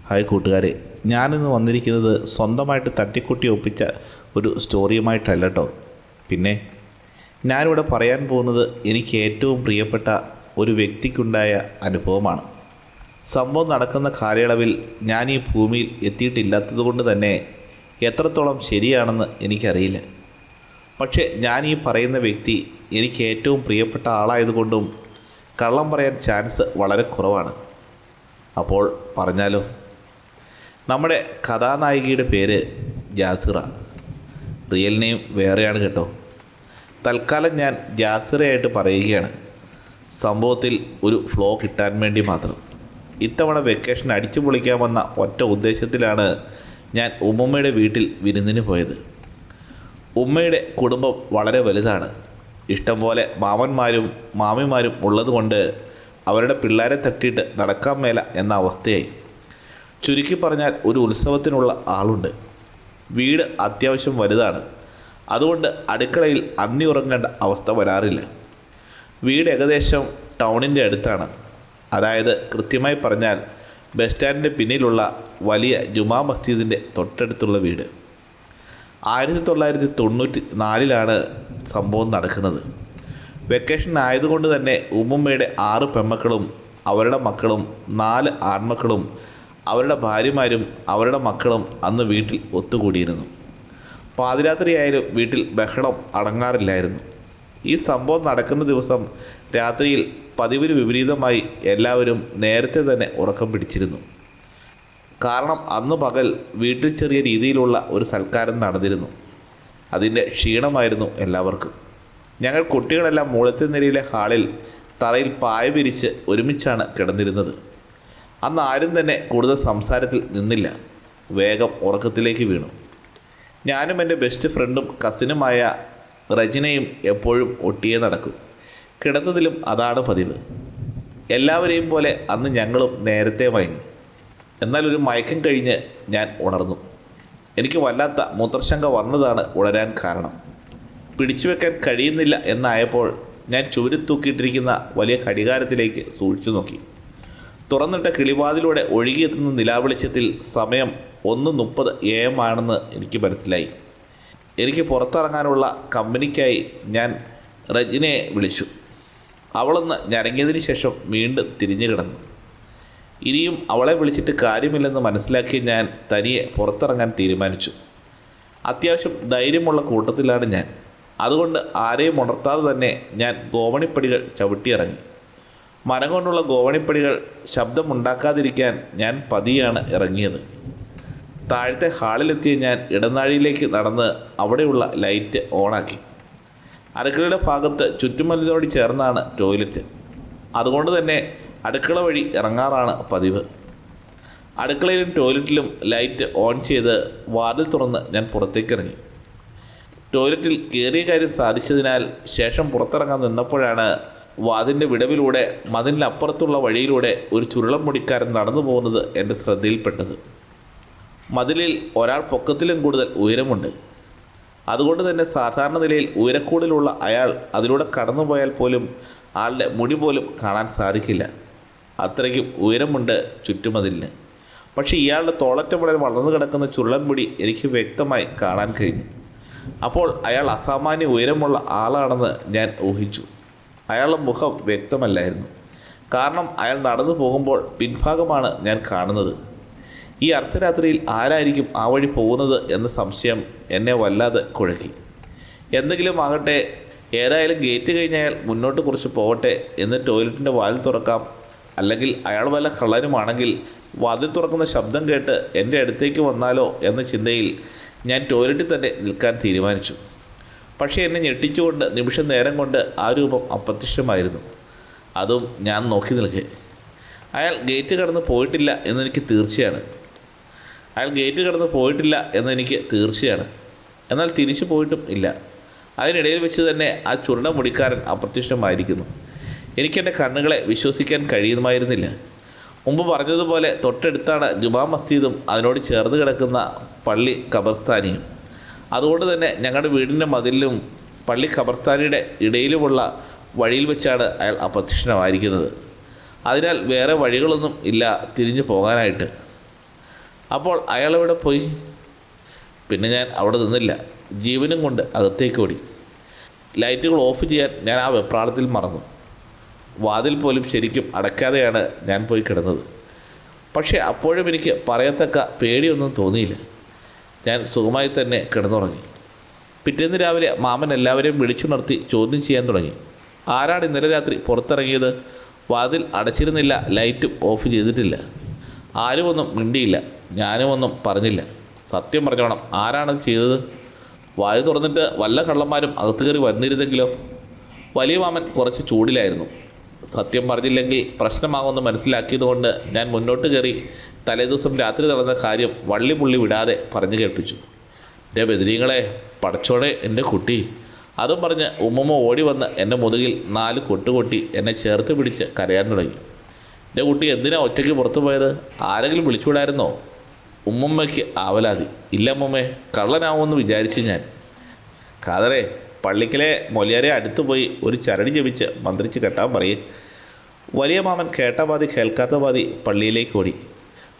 ഹായ് കൂട്ടുകാരെ ഞാനിന്ന് വന്നിരിക്കുന്നത് സ്വന്തമായിട്ട് തട്ടിക്കുട്ടി ഒപ്പിച്ച ഒരു സ്റ്റോറിയുമായിട്ടല്ല കേട്ടോ പിന്നെ ഞാനിവിടെ പറയാൻ പോകുന്നത് എനിക്ക് ഏറ്റവും പ്രിയപ്പെട്ട ഒരു വ്യക്തിക്കുണ്ടായ അനുഭവമാണ്. സംഭവം നടക്കുന്ന കാലയളവിൽ ഞാൻ ഈ ഭൂമിയിൽ എത്തിയിട്ടില്ലാത്തതുകൊണ്ട് തന്നെ എത്രത്തോളം ശരിയാണെന്ന് എനിക്കറിയില്ല. പക്ഷേ ഞാൻ ഈ പറയുന്ന വ്യക്തി എനിക്ക് ഏറ്റവും പ്രിയപ്പെട്ട ആളായതുകൊണ്ടും കള്ളം പറയാൻ ചാൻസ് വളരെ കുറവാണ്. അപ്പോൾ പറഞ്ഞാലോ? നമ്മുടെ കഥാനായികയുടെ പേര് ജാസിറ. റിയൽ നെയിം വേറെയാണ് കേട്ടോ. തൽക്കാലം ഞാൻ ജാസിറയായിട്ട് പറയുകയാണ്. സംഭവത്തിൽ ഒരു ഫ്ലോ കിട്ടാൻ വേണ്ടി മാത്രം. ഇത്തവണ വെക്കേഷൻ അടിച്ചു പൊളിക്കാമെന്ന ഒറ്റ ഉദ്ദേശത്തിലാണ് ഞാൻ ഉമ്മമ്മയുടെ വീട്ടിൽ വിരുന്നിന് പോയത്. ഉമ്മയുടെ കുടുംബം വളരെ വലുതാണ്. ഇഷ്ടംപോലെ മാമന്മാരും മാമിമാരും ഉള്ളതുകൊണ്ട് അവരുടെ പിള്ളേരെ തട്ടിയിട്ട് നടക്കാൻ മേല എന്ന അവസ്ഥയായി. ചുരുക്കി പറഞ്ഞാൽ ഒരു ഉത്സവത്തിനുള്ള ആളുണ്ട്. വീട് അത്യാവശ്യം വലുതാണ്. അതുകൊണ്ട് അടുക്കളയിൽ അന്നി ഉറങ്ങേണ്ട അവസ്ഥ വരാറില്ല. വീട് ഏകദേശം ടൗണിന്റെ അടുത്താണ്. അതായത് കൃത്യമായി പറഞ്ഞാൽ ബസ് സ്റ്റാൻഡിന്റെ പിന്നിലുള്ള വലിയ ജുമാ മസ്ജിദിന്റെ തൊട്ടടുത്തുള്ള വീട്. ആയിരത്തി തൊള്ളായിരത്തി തൊണ്ണൂറ്റി നാലിലാണ് സംഭവം നടക്കുന്നത്. വെക്കേഷൻ ആയതുകൊണ്ട് തന്നെ ഉമ്മുമ്മയുടെ ആറ് പെമ്മക്കളും അവരുടെ മക്കളും നാല് ആൺമക്കളും അവരുടെ ഭാര്യമാരും അവരുടെ മക്കളും അന്ന് വീട്ടിൽ ഒത്തുകൂടിയിരുന്നു. പാതിരാത്രിയായാലും വീട്ടിൽ ബഹളം അടങ്ങാറില്ലായിരുന്നു. ഈ സംഭവം നടക്കുന്ന ദിവസം രാത്രിയിൽ പതിവിന് വിപരീതമായി എല്ലാവരും നേരത്തെ തന്നെ ഉറക്കം പിടിച്ചിരുന്നു. കാരണം അന്ന് പകൽ വീട്ടിൽ ചെറിയ രീതിയിലുള്ള ഒരു സൽക്കാരം നടന്നിരുന്നു. അതിന്റെ ക്ഷീണമായിരുന്നു എല്ലാവർക്കും. ഞങ്ങൾ കുട്ടികളെല്ലാം മുളത്തെ നിലയിലെ ഹാളിൽ തറയിൽ പായ വിരിച്ച് ഒരുമിച്ചാണ് കിടന്നിരുന്നത്. അന്ന് ആരും തന്നെ കൂടുതൽ സംസാരത്തിൽ നിന്നില്ല. വേഗം ഉറക്കത്തിലേക്ക് വീണു. ഞാനും എന്റെ ബെസ്റ്റ് ഫ്രണ്ടും കസിനുമായ റജിനയും എപ്പോഴും ഒട്ടിയേ നടക്കും. കിടന്നതിലും അതാണ് പതിവ്. എല്ലാവരെയും പോലെ അന്ന് ഞങ്ങളും നേരത്തെ മയങ്ങി. എന്നാൽ ഒരു മയക്കം കഴിഞ്ഞ് ഞാൻ ഉണർന്നു. എനിക്ക് വല്ലാത്ത മൂത്രശങ്ക വന്നതാണ് ഉണരാൻ കാരണം. പിടിച്ചു വെക്കാൻ കഴിയുന്നില്ല എന്നായപ്പോൾ ഞാൻ ചുവരി തൂക്കിയിട്ടിരിക്കുന്ന വലിയ ഘടികാരത്തിലേക്ക് സൂക്ഷിച്ചു നോക്കി. തുറന്നിട്ട കിളിവാതിലൂടെ ഒഴുകിയെത്തുന്ന നിലാവെളിച്ചത്തിൽ സമയം ഒന്ന് മുപ്പത് എ എം ആണെന്ന് എനിക്ക് മനസ്സിലായി. എനിക്ക് പുറത്തിറങ്ങാനുള്ള കമ്പനിക്കായി ഞാൻ റജിനെ വിളിച്ചു. അവളൊന്ന് ഞരങ്ങിയതിന് ശേഷം വീണ്ടും തിരിഞ്ഞു കിടന്നു. ഇനിയും അവളെ വിളിച്ചിട്ട് കാര്യമില്ലെന്ന് മനസ്സിലാക്കി ഞാൻ തനിയെ പുറത്തിറങ്ങാൻ തീരുമാനിച്ചു. അത്യാവശ്യം ധൈര്യമുള്ള കൂട്ടത്തിലാണ് ഞാൻ. അതുകൊണ്ട് ആരെയും ഉണർത്താതെ തന്നെ ഞാൻ ഗോവണിപ്പടികൾ ചവിട്ടിയിറങ്ങി. മരം കൊണ്ടുള്ള ഗോവണിപ്പടികൾ ശബ്ദമുണ്ടാക്കാതിരിക്കാൻ ഞാൻ പതിയാണ് ഇറങ്ങിയത്. താഴത്തെ ഹാളിലെത്തിയ ഞാൻ ഇടനാഴിയിലേക്ക് നടന്ന് അവിടെയുള്ള ലൈറ്റ് ഓണാക്കി. അടുക്കളയുടെ ഭാഗത്ത് ചുറ്റുമല്ലോട് ചേർന്നാണ് ടോയ്ലറ്റ്. അതുകൊണ്ട് തന്നെ അടുക്കള വഴി ഇറങ്ങാറാണ് പതിവ്. അടുക്കളയിലും ടോയ്ലറ്റിലും ലൈറ്റ് ഓൺ ചെയ്ത് വാതിൽ തുറന്ന് ഞാൻ പുറത്തേക്ക് ഇറങ്ങി ടോയ്ലറ്റിൽ കയറിയ കാര്യം സാധിച്ചതിനാൽ ശേഷം പുറത്തിറങ്ങാൻ നിന്നപ്പോഴാണ് വാതിന്റെ വിടവിലൂടെ മതിലിനപ്പുറത്തുള്ള വഴിയിലൂടെ ഒരു ചുരുളം മുടിക്കാരൻ നടന്നു പോകുന്നത് എന്റെ ശ്രദ്ധയിൽപ്പെട്ടത്. മതിലിൽ ഒരാൾ പൊക്കത്തിലും കൂടുതൽ ഉയരമുണ്ട്. അതുകൊണ്ട് തന്നെ സാധാരണ നിലയിൽ ഉയരക്കൂടിലുള്ള അയാൾ അതിലൂടെ കടന്നുപോയാൽ പോലും ആളുടെ മുടി പോലും കാണാൻ സാധിക്കില്ല. അത്രയ്ക്കും ഉയരമുണ്ട് ചുറ്റുമതിലിന്. പക്ഷേ ഇയാളുടെ തോളറ്റം വളരെ വളർന്നു കിടക്കുന്ന ചുരുളൻ മുടി എനിക്ക് വ്യക്തമായി കാണാൻ കഴിഞ്ഞു. അപ്പോൾ അയാൾ അസാമാന്യ ഉയരമുള്ള ആളാണെന്ന് ഞാൻ ഊഹിച്ചു. അയാളുടെ മുഖം വ്യക്തമല്ലായിരുന്നു. കാരണം അയാൾ നടന്നു പോകുമ്പോൾ പിൻഭാഗമാണ് ഞാൻ കാണുന്നത്. ഈ അർദ്ധരാത്രിയിൽ ആരായിരിക്കും ആ വഴി പോകുന്നത് എന്ന സംശയം എന്നെ വല്ലാതെ കുഴക്കി. എന്തെങ്കിലും ആകട്ടെ ഏതായാലും ഗേറ്റ് കഴിഞ്ഞ് അയാൾ മുന്നോട്ട് കുറച്ച് പോകട്ടെ എന്ന് ടോയ്ലറ്റിന്റെ വാതിൽ തുറക്കാം അല്ലെങ്കിൽ അയാൾ വല്ല കള്ളനുമാണെങ്കിൽ വാതിൽ തുറക്കുന്ന ശബ്ദം കേട്ട് എന്റെ അടുത്തേക്ക് വന്നാലോ എന്ന ചിന്തയിൽ ഞാൻ ടോയ്ലറ്റിൽ തന്നെ നിൽക്കാൻ തീരുമാനിച്ചു. പക്ഷേ എന്നെ ഞെട്ടിച്ചുകൊണ്ട് നിമിഷം നേരം കൊണ്ട് ആ രൂപം അപ്രത്യക്ഷമായിരുന്നു. അതും ഞാൻ നോക്കി നിൽക്കേ. അയാൾ ഗേറ്റ് കടന്ന് പോയിട്ടില്ല എന്നെനിക്ക് തീർച്ചയാണ്. അയാൾ ഗേറ്റ് കടന്ന് പോയിട്ടില്ല എന്നെനിക്ക് തീർച്ചയാണ്. എന്നാൽ തിരിച്ചു പോയിട്ടും ഇല്ല. അതിനിടയിൽ വെച്ച് തന്നെ ആ ചുരുണ്ട മുടിക്കാരൻ അപ്രത്യക്ഷമായിരിക്കുന്നു. എനിക്കെന്റെ കണ്ണുകളെ വിശ്വസിക്കാൻ കഴിയുമായിരുന്നില്ല. മുമ്പ് പറഞ്ഞതുപോലെ തൊട്ടടുത്താണ് ജുമാ മസ്ജിദും അതിനോട് ചേർന്ന് കിടക്കുന്ന പള്ളി ഖബർസ്ഥാനിയും. അതുകൊണ്ട് തന്നെ ഞങ്ങളുടെ വീടിന്റെ മതിലിലും പള്ളി ഖബർസ്ഥാനിയുടെ ഇടയിലുമുള്ള വഴിയിൽ വെച്ചാണ് അയാൾ അപ്രത്യക്ഷനമായിരിക്കുന്നത് അതിനാൽ വേറെ വഴികളൊന്നും ഇല്ല തിരിഞ്ഞു പോകാനായിട്ട്. അപ്പോൾ അയാൾ എവിടെ പോയി? പിന്നെ ഞാൻ അവിടെ നിന്നില്ല. ജീവനും കൊണ്ട് അകത്തേക്ക് ഓടി. ലൈറ്റുകൾ ഓഫ് ചെയ്യാൻ ഞാൻ ആ വെപ്രാളത്തിൽ മറന്നു. വാതിൽ പോലും ശരിക്കും അടയ്ക്കാതെയാണ് ഞാൻ പോയി കിടന്നത്. പക്ഷേ അപ്പോഴും എനിക്ക് പറയത്തക്ക പേടിയൊന്നും തോന്നിയില്ല. ഞാൻ സുഖമായി തന്നെ കിടന്നുറങ്ങി. പിറ്റേന്ന് രാവിലെ മാമൻ എല്ലാവരെയും വിളിച്ചുണർത്തി ചോദ്യം ചെയ്യാൻ തുടങ്ങി. ആരാണ് ഇന്നലെ രാത്രി പുറത്തിറങ്ങിയത്? വാതിൽ അടച്ചിരുന്നില്ല ലൈറ്റും ഓഫ് ചെയ്തിട്ടില്ല. ആരും ഒന്നും മിണ്ടിയില്ല ഞാനും ഒന്നും പറഞ്ഞില്ല. സത്യം പറഞ്ഞോണം ആരാണത് ചെയ്തത്? വായു തുറന്നിട്ട് വല്ല കള്ളന്മാരും അകത്ത് കയറി വന്നിരുന്നെങ്കിലോ വലിയ മാമൻ കുറച്ച് ചൂടിലായിരുന്നു. സത്യം പറഞ്ഞില്ലെങ്കിൽ പ്രശ്നമാകുമെന്ന് മനസ്സിലാക്കിയതുകൊണ്ട് ഞാൻ മുന്നോട്ട് കയറി തലേദിവസം രാത്രി നടന്ന കാര്യം വള്ളി പുള്ളി വിടാതെ പറഞ്ഞു കേൾപ്പിച്ചു. എന്റെ ബദിരീങ്ങളെ പടച്ചോടെ എന്റെ കുട്ടി. അതും പറഞ്ഞ് ഉമ്മമ്മ ഓടി വന്ന് എന്റെ മുതുകിൽ നാല് കൊട്ടുകൊട്ടി എന്നെ ചേർത്ത് പിടിച്ച് കരയാൻ തുടങ്ങി. എന്റെ കുട്ടി എന്തിനാ ഒറ്റയ്ക്ക് പുറത്തു പോയത്? ആരെങ്കിലും വിളിച്ചുവിടായിരുന്നോ ഉമ്മമ്മയ്ക്ക് ആവലാതി. ഇല്ല അമ്മമ്മേ കള്ളനാവുമെന്ന് വിചാരിച്ച് ഞാൻ. കാതറേ പള്ളിക്കലെ മൊലിയാരെ അടുത്തു പോയി ഒരു ചരടി ജപിച്ച് മന്ത്രിച്ച് കെട്ടാൻ പറയും. വലിയ മാമൻ കേട്ട പാതി കേൾക്കാത്ത പാതി പള്ളിയിലേക്ക് ഓടി.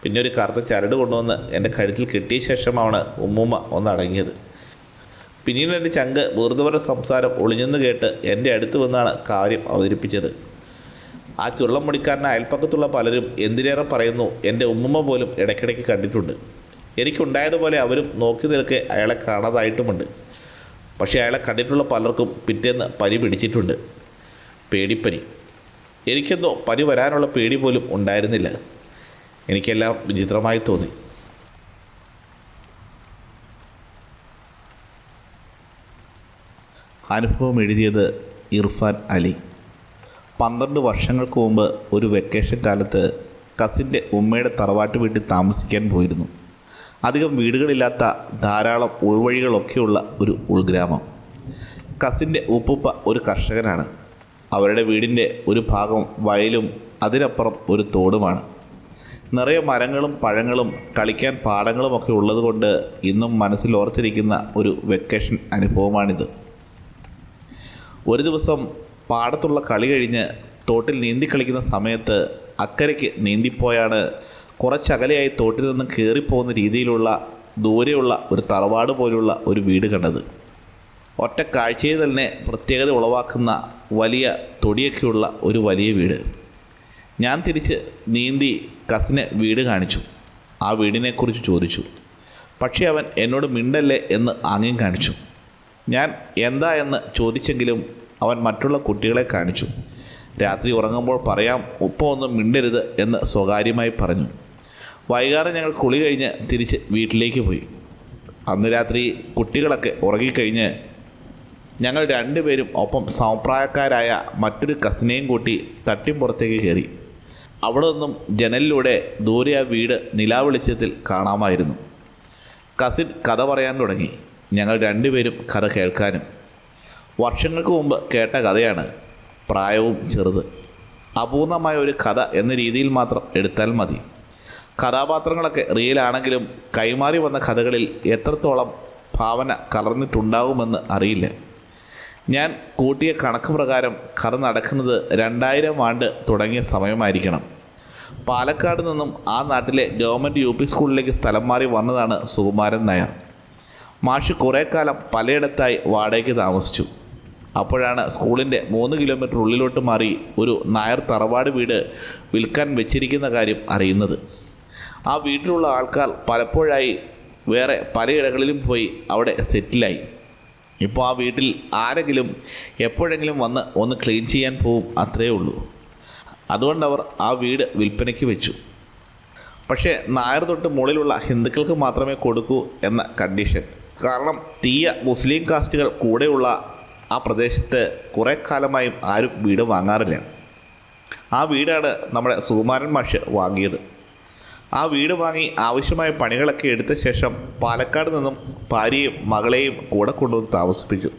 പിന്നെ ഒരു കറുത്ത ചരട് കൊണ്ടുവന്ന് എന്റെ കഴുത്തിൽ കിട്ടിയ ശേഷമാണ് ഉമ്മുമ്മ ഒന്നടങ്ങിയത് പിന്നീട് എന്റെ ചങ്ക് വെറുതെ സംസാരം ഒളിഞ്ഞെന്ന് കേട്ട് എന്റെ അടുത്ത് വന്നാണ് കാര്യം അവതരിപ്പിച്ചത്. ആ ചുള്ളം മുടിക്കാരന്റെ അയൽപ്പക്കത്തുള്ള പലരും എന്തിനേറെ പറയുന്നു എന്റെ ഉമ്മുമ്മ പോലും ഇടയ്ക്കിടയ്ക്ക് കണ്ടിട്ടുണ്ട്. എനിക്കുണ്ടായതുപോലെ അവരും നോക്കി നിൽക്കെ അയാളെ കാണാതായിട്ടുമുണ്ട്. പക്ഷേ അയാളെ കണ്ടിട്ടുള്ള പലർക്കും പിറ്റേന്ന് പനി പിടിച്ചിട്ടുണ്ട്. പേടിപ്പനി. എനിക്കെന്തോ പനി വരാനുള്ള പേടി പോലും ഉണ്ടായിരുന്നില്ല. എനിക്കെല്ലാം വിചിത്രമായി തോന്നി. അനുഭവം എഴുതിയത് ഇർഫാൻ അലി. പന്ത്രണ്ട് വർഷങ്ങൾക്ക് മുമ്പ് ഒരു വെക്കേഷൻ കാലത്ത് കസിന്റെ ഉമ്മയുടെ തറവാട്ട് വീട്ടിൽ താമസിക്കാൻ പോയിരുന്നു. അധികം വീടുകളില്ലാത്ത ധാരാളം ഉൾവഴികളൊക്കെയുള്ള ഒരു ഉൾഗ്രാമം. കസിന്റെ ഉപ്പുപ്പ ഒരു കർഷകനാണ്. അവരുടെ വീടിന്റെ ഒരു ഭാഗം വയലും അതിനപ്പുറം ഒരു തോടുമാണ്. നിറയെ മരങ്ങളും പഴങ്ങളും കളിക്കാൻ പാടങ്ങളുമൊക്കെ ഉള്ളതുകൊണ്ട് ഇന്നും മനസ്സിൽ ഓർത്തിരിക്കുന്ന ഒരു വെക്കേഷൻ അനുഭവമാണിത്. ഒരു ദിവസം പാടത്തുള്ള കളി കഴിഞ്ഞ് തോട്ടിൽ നീന്തി കളിക്കുന്ന സമയത്ത് അക്കരയ്ക്ക് നീന്തിപ്പോയാണ് കുറച്ചകലെയായി തോട്ടിൽ നിന്ന് കയറിപ്പോകുന്ന രീതിയിലുള്ള ദൂരെയുള്ള ഒരു തറവാട് പോലുള്ള ഒരു വീട് കണ്ടത്. ഒറ്റ കാഴ്ചയിൽ തന്നെ പ്രത്യേകത ഉളവാക്കുന്ന വലിയ തൊടിയൊക്കെയുള്ള ഒരു വലിയ വീട്. ഞാൻ തിരിച്ച് നീന്തി കസിന് വീട് കാണിച്ചു. ആ വീടിനെക്കുറിച്ച് ചോദിച്ചു. പക്ഷേ അവൻ എന്നോട് മിണ്ടല്ലേ എന്ന് ആംഗ്യം കാണിച്ചു. ഞാൻ എന്താ എന്ന് ചോദിച്ചെങ്കിലും അവൻ മറ്റുള്ള കുട്ടികളെ കാണിച്ചു. രാത്രി ഉറങ്ങുമ്പോൾ പറയാം ഉപ്പ ഒന്നും മിണ്ടരുത് എന്ന് സ്വകാര്യമായി പറഞ്ഞു. വൈകാതെ ഞങ്ങൾ കുളി കഴിഞ്ഞ് തിരിച്ച് വീട്ടിലേക്ക് പോയി. അന്ന് രാത്രി കുട്ടികളൊക്കെ ഉറങ്ങിക്കഴിഞ്ഞ് ഞങ്ങൾ രണ്ടുപേരും ഒപ്പം സമപ്രായക്കാരായ മറ്റൊരു കസിനെയും കൂട്ടി തട്ടിപ്പുറത്തേക്ക് കയറി. അവിടെ നിന്നും ജനലിലൂടെ ദൂരെ ആ വീട് നിലാവെളിച്ചത്തിൽ കാണാമായിരുന്നു. കസിൻ കഥ പറയാൻ തുടങ്ങി. ഞങ്ങൾ രണ്ടുപേരും കഥ കേൾക്കാനും. വർഷങ്ങൾക്ക് മുമ്പ് കേട്ട കഥയാണ് പ്രായവും ചെറുത്. അപൂർണമായ ഒരു കഥ എന്ന രീതിയിൽ മാത്രം എടുത്താൽ മതി. കഥാപാത്രങ്ങളൊക്കെ റിയലാണെങ്കിലും കൈമാറി വന്ന കഥകളിൽ എത്രത്തോളം ഭാവന കലർന്നിട്ടുണ്ടാകുമെന്ന് അറിയില്ല. ഞാൻ കൂട്ടിയ കണക്ക് പ്രകാരം കഥ നടക്കുന്നത് രണ്ടായിരം ആണ്ട് തുടങ്ങിയ സമയമായിരിക്കണം. പാലക്കാട് നിന്നും ആ നാട്ടിലെ ഗവൺമെന്റ് യു പി സ്കൂളിലേക്ക് സ്ഥലം മാറി വന്നതാണ് സുകുമാരൻ നായർ. മാഷ് കുറേ കാലം പലയിടത്തായി വാടകയ്ക്ക് താമസിച്ചു. അപ്പോഴാണ് സ്കൂളിന്റെ മൂന്ന് കിലോമീറ്റർ ഉള്ളിലോട്ട് മാറി ഒരു നായർ തറവാട് വീട് വിൽക്കാൻ വെച്ചിരിക്കുന്ന കാര്യം അറിയുന്നത്. ആ വീട്ടിലുള്ള ആൾക്കാർ പലപ്പോഴായി വേറെ പലയിടങ്ങളിലും പോയി അവിടെ സെറ്റിലായി. ഇപ്പോൾ ആ വീട്ടിൽ ആരെങ്കിലും എപ്പോഴെങ്കിലും വന്ന് ഒന്ന് ക്ലീൻ ചെയ്യാൻ പോവും അത്രയേ ഉള്ളൂ. അതുകൊണ്ട് അവർ ആ വീട് വിൽപ്പനയ്ക്ക് വെച്ചു. പക്ഷേ നായർ തൊട്ട് മുകളിലുള്ള ഹിന്ദുക്കൾക്ക് മാത്രമേ കൊടുക്കൂ എന്ന കണ്ടീഷൻ. കാരണം തീയ മുസ്ലിം കാസ്റ്റുകൾ കൂടെയുള്ള ആ പ്രദേശത്ത് കുറേ കാലമായും ആരും വീട് വാങ്ങാറില്ല. ആ വീടാണ് നമ്മുടെ സുകുമാരൻ മാഷ് വാങ്ങിയത്. ആ വീട് വാങ്ങി ആവശ്യമായ പണികളൊക്കെ എടുത്ത ശേഷം പാലക്കാട് നിന്നും ഭാര്യയും മകളെയും കൂടെ കൊണ്ടുവന്ന് താമസിപ്പിച്ചു.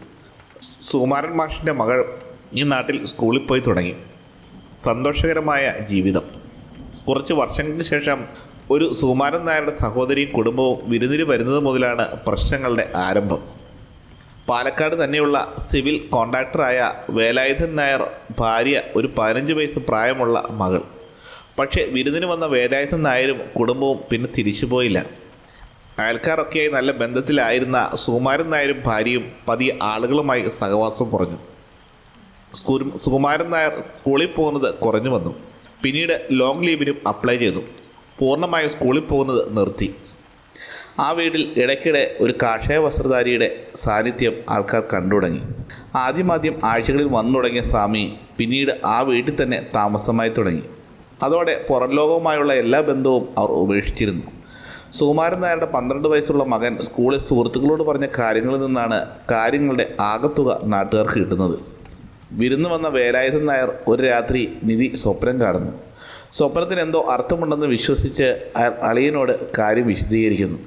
സുമാരൻ മാഷിന്റെ മകൾ ഈ നാട്ടിൽ സ്കൂളിൽ പോയി തുടങ്ങി. സന്തോഷകരമായ ജീവിതം. കുറച്ച് വർഷങ്ങൾക്ക് ശേഷം ഒരു സുമാരൻ നായരുടെ സഹോദരിയും കുടുംബവും വിരുന്നിന് വരുന്നത് മുതലാണ് പ്രശ്നങ്ങളുടെ ആരംഭം. പാലക്കാട് തന്നെയുള്ള സിവിൽ കോൺട്രാക്ടറായ വേലായുധൻ നായർ ഭാര്യ ഒരു പതിനഞ്ച് വയസ്സ് പ്രായമുള്ള മകൾ. പക്ഷേ വിരുന്നിന് വന്ന വേലായുധൻ നായരും കുടുംബവും പിന്നെ തിരിച്ചു പോയില്ല. അയൽക്കാരൊക്കെയായി നല്ല ബന്ധത്തിലായിരുന്ന സുകുമാരൻ നായരും ഭാര്യയും പതിയെ ആളുകളുമായി സഹവാസം കുറഞ്ഞു. സ്കൂ- സുകുമാരൻ നായർ സ്കൂളിൽ പോകുന്നത് കുറഞ്ഞു വന്നു. പിന്നീട് ലോങ് ലീവിനും അപ്ലൈ ചെയ്തു. പൂർണമായും സ്കൂളിൽ പോകുന്നത് നിർത്തി. ആ വീട്ടിൽ ഇടയ്ക്കിടെ ഒരു കാഷായ വസ്ത്രധാരിയുടെ സാന്നിധ്യം ആൾക്കാർ കണ്ടു തുടങ്ങി. ആദ്യമാദ്യം ആഴ്ചകളിൽ വന്നു തുടങ്ങിയ സ്വാമി പിന്നീട് ആ വീട്ടിൽ തന്നെ താമസമായി തുടങ്ങി. അതോടെ പുറം ലോകവുമായുള്ള എല്ലാ ബന്ധവും അവർ ഉപേക്ഷിച്ചിരുന്നു. സുകുമാരൻ നായരുടെ പന്ത്രണ്ട് വയസ്സുള്ള മകൻ സ്കൂളിൽ സുഹൃത്തുക്കളോട് പറഞ്ഞ കാര്യങ്ങളിൽ നിന്നാണ് കാര്യങ്ങളുടെ ആകത്തുക നാട്ടുകാർക്ക് കിട്ടുന്നത്. വിരുന്ന് വന്ന വേലായുധൻ നായർ ഒരു രാത്രി നിധി സ്വപ്നം കാണുന്നു. സ്വപ്നത്തിന് എന്തോ അർത്ഥമുണ്ടെന്ന് വിശ്വസിച്ച് അളിയനോട് കാര്യം വിശദീകരിക്കുന്നു.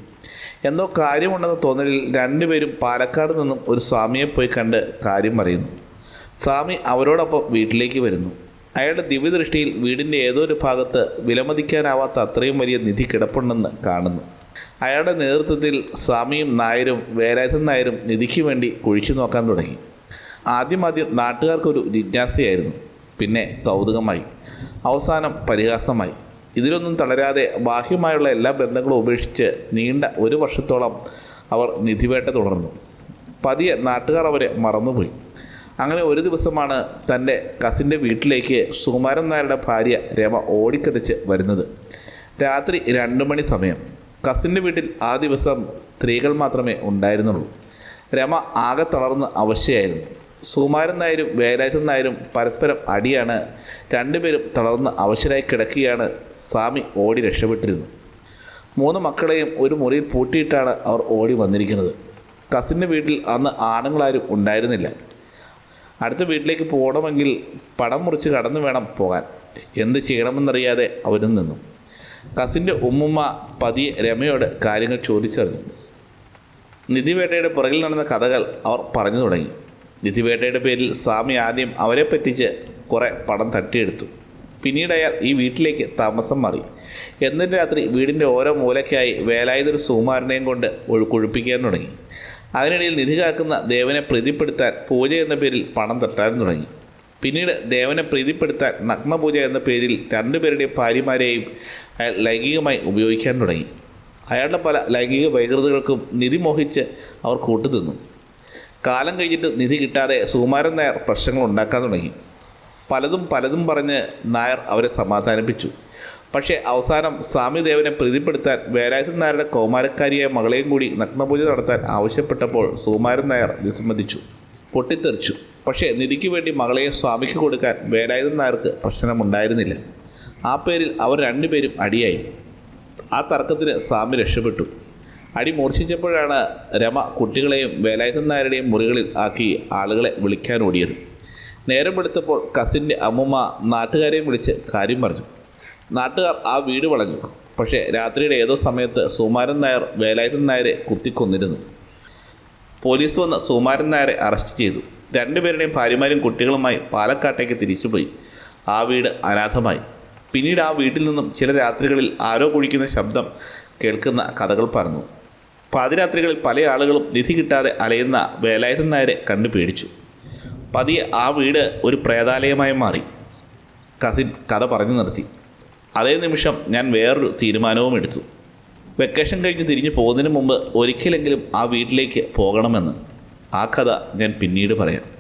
എന്തോ കാര്യമുണ്ടെന്ന് തോന്നലിൽ രണ്ടുപേരും പാലക്കാട് നിന്നും ഒരു സ്വാമിയെ പോയി കണ്ട് കാര്യം പറയുന്നു. സ്വാമി അവരോടൊപ്പം വീട്ടിലേക്ക് വരുന്നു. അയാളുടെ ദിവ്യദൃഷ്ടിയിൽ വീടിന്റെ ഏതൊരു ഭാഗത്ത് വിലമതിക്കാനാവാത്ത അത്രയും വലിയ നിധി കിടപ്പുണ്ടെന്ന് കാണുന്നു. അയാളുടെ നേതൃത്വത്തിൽ സ്വാമിയും നായരും വേലായുധൻ നായരും നിധിക്ക് വേണ്ടി കുഴിച്ചു നോക്കാൻ തുടങ്ങി. ആദ്യമാദ്യം നാട്ടുകാർക്കൊരു ജിജ്ഞാസയായിരുന്നു. പിന്നെ കൗതുകമായി. അവസാനം പരിഹാസമായി. ഇതിലൊന്നും തളരാതെ ബാഹ്യമായുള്ള എല്ലാ ബന്ധങ്ങളും ഉപേക്ഷിച്ച് നീണ്ട ഒരു വർഷത്തോളം അവർ നിധിവേട്ട തുടർന്നു. പതിയെ നാട്ടുകാർ അവരെ മറന്നുപോയി. അങ്ങനെ ഒരു ദിവസമാണ് തന്റെ കസിന്റെ വീട്ടിലേക്ക് സുകുമാരൻ നായരുടെ ഭാര്യ രമ ഓടിക്കതച്ച് വരുന്നത്. രാത്രി രണ്ട് മണി സമയം. കസിന്റെ വീട്ടിൽ ആ ദിവസം സ്ത്രീകൾ മാത്രമേ ഉണ്ടായിരുന്നുള്ളൂ. രമ ആകെ തളർന്ന് അവശയായിരുന്നു. സുകുമാരൻ നായരും വേലായുധൻ നായരും പരസ്പരം അടിയാണ്. രണ്ടുപേരും തളർന്ന് അവശരായി കിടക്കുകയാണ് സ്വാമി ഓടി രക്ഷപ്പെട്ടിരുന്നു മൂന്ന് മക്കളെയും ഒരു മുറിയിൽ പൂട്ടിയിട്ടാണ് അവർ ഓടി വന്നിരിക്കുന്നത്. കസിന്റെ വീട്ടിൽ അന്ന് ആണുങ്ങളാരും ഉണ്ടായിരുന്നില്ല. അടുത്ത വീട്ടിലേക്ക് പോകണമെങ്കിൽ പടം മുറിച്ച് കടന്നു വേണം പോകാൻ. എന്ത് ചെയ്യണമെന്നറിയാതെ അവരും നിന്നു. കസിന്റെ ഉമ്മുമ്മ പതിയെ രമയോട് കാര്യങ്ങൾ ചോദിച്ചറിഞ്ഞു. നിധിവേട്ടയുടെ പുറകിൽ നടന്ന കഥകൾ അവർ പറഞ്ഞു തുടങ്ങി. നിധിവേട്ടയുടെ പേരിൽ സ്വാമി ആദ്യം അവരെ പറ്റിച്ച് കുറേ പണം തട്ടിയെടുത്തു. പിന്നീട് അയാൾ ഈ വീട്ടിലേക്ക് താമസം മാറി. എന്നിട്ട് രാത്രി വീടിന്റെ ഓരോ മൂലയ്ക്കായി വേലായുധൊരു സുകുമാരനെയും കൊണ്ട് ഒഴു- കുഴിപ്പിക്കാൻ തുടങ്ങി. അതിനിടയിൽ നിധി കാക്കുന്ന ദേവനെ പ്രീതിപ്പെടുത്താൻ പൂജ എന്ന പേരിൽ പണം തട്ടാൻ തുടങ്ങി. പിന്നീട് ദേവനെ പ്രീതിപ്പെടുത്താൻ നഗ്നപൂജ എന്ന പേരിൽ രണ്ടുപേരുടെയും ഭാര്യമാരെയും അയാൾ ലൈംഗികമായി ഉപയോഗിക്കാൻ തുടങ്ങി. അയാളുടെ പല ലൈംഗിക വൈകൃതകൾക്കും നിധി മോഹിച്ച് അവർ കൂട്ടുതിന്നു. കാലം കഴിഞ്ഞിട്ട് നിധി കിട്ടാതെ സുകുമാരൻ നായർ പ്രശ്നങ്ങൾ ഉണ്ടാക്കാൻ തുടങ്ങി. പലതും പലതും പറഞ്ഞ് നായർ അവരെ സമാധാനിപ്പിച്ചു. പക്ഷേ അവസാനം സ്വാമിദേവനെ പ്രീതിപ്പെടുത്താൻ വേലായുധൻ നായരുടെ കൗമാരക്കാരിയായ മകളെയും കൂടി നഗ്നപൂജ നടത്താൻ ആവശ്യപ്പെട്ടപ്പോൾ സുകുമാരൻ നായർ വിസമ്മതിച്ചു പൊട്ടിത്തെറിച്ചു. പക്ഷേ നിധിക്ക് വേണ്ടി മകളെയും സ്വാമിക്ക് കൊടുക്കാൻ വേലായുധൻ നായർക്ക് പ്രശ്നമുണ്ടായിരുന്നില്ല. ആ പേരിൽ അവർ രണ്ടുപേരും അടിയായി. ആ തർക്കത്തിന് സ്വാമി രക്ഷപ്പെട്ടു. അടി മൂർച്ഛിച്ചപ്പോഴാണ് രമ കുട്ടികളെയും വേലായുധൻ നായരുടെയും മുറികളിൽ ആക്കി ആളുകളെ വിളിക്കാൻ ഓടിയത്. നേരം എടുത്തപ്പോൾ കസിന്റെ അമ്മുമ്മ നാട്ടുകാരെയും വിളിച്ച് കാര്യം പറഞ്ഞു. നാട്ടുകാർ ആ വീട് വളഞ്ഞു. പക്ഷേ രാത്രിയുടെ ഏതോ സമയത്ത് സുമാരൻ നായർ വേലായുധൻ നായരെ കുത്തിക്കൊന്നിരുന്നു. പോലീസ് വന്ന് സുമാരൻ നായരെ അറസ്റ്റ് ചെയ്തു. രണ്ടുപേരുടെയും ഭാര്യമാരും കുട്ടികളുമായി പാലക്കാട്ടേക്ക് തിരിച്ചുപോയി. ആ വീട് അനാഥമായി. പിന്നീട് ആ വീട്ടിൽ നിന്നും ചില രാത്രികളിൽ ആരോ കുഴിക്കുന്ന ശബ്ദം കേൾക്കുന്ന കഥകൾ പറഞ്ഞു പാതിരാത്രികളിൽ പല ആളുകളും നിധി കിട്ടാതെ അലയുന്ന വേലായുധൻ നായരെ കണ്ടു പേടിച്ചു. പതിയെ ആ വീട് ഒരു പ്രേതാലയമായി മാറി. കസിൻ കഥ പറഞ്ഞു നിർത്തി. അതേ നിമിഷം ഞാൻ വേറൊരു തീരുമാനവും എടുത്തു. വെക്കേഷൻ കഴിഞ്ഞ് തിരിഞ്ഞു പോകുന്നതിന് മുമ്പ് ഒരിക്കലെങ്കിലും ആ വീട്ടിലേക്ക് പോകണമെന്ന്. ആ കഥ ഞാൻ പിന്നീട് പറയാം.